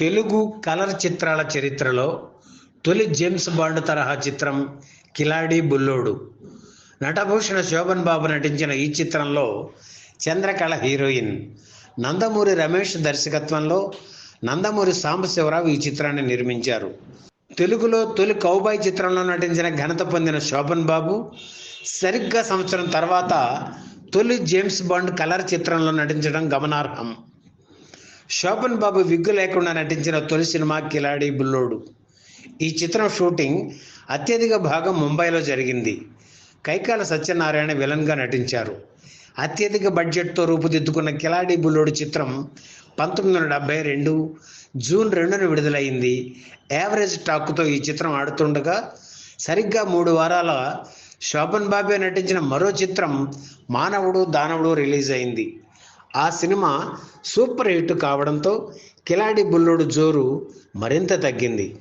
Telugu colour చిత్రాల చరిత్రలో తొలి జేమ్స్ బాండ్ తరహా చిత్రం కిలాడి బుల్లోడు. నటభూషణ శోభన్ బాబు నటించిన ఈ చిత్రంలో చంద్రకళ హీరోయిన్ నందమూరి రమేష్ దర్శకత్వంలో నందమూరి సాంబశివరావు ఈ చిత్రాన్ని నిర్మించారు. తెలుగులో తొలి కౌబాయ్ చిత్రంలో నటించిన ఘనత పొందిన శోభన్ బాబు సరిగ్గా సంవత్సరం తర్వాత తొలి జేమ్స్ బాండ్ కలర్ చిత్రంలో నటించడం గమనార్హం. శోభన్ బాబు విగ్గు లేకుండా నటించిన తొలి సినిమా కిలాడి బుల్లోడు. ఈ చిత్రం షూటింగ్ అత్యధిక భాగం ముంబైలో జరిగింది. కైకాల సత్యనారాయణ విలన్గా నటించారు. అత్యధిక బడ్జెట్తో రూపుదిద్దుకున్న కిలాడి బుల్లోడు చిత్రం పంతొమ్మిది వందల డెబ్బై రెండు జూన్ రెండున విడుదలైంది. యావరేజ్ టాక్తో ఈ చిత్రం ఆడుతుండగా సరిగ్గా మూడు వారాల శోభన్ బాబే నటించిన మరో చిత్రం మానవుడు దానవుడు రిలీజ్ అయింది. ఆ సినిమా సూపర్ హిట్ కావడంతో కిలాడి బుల్లోడు జోరు మరింత తగ్గింది.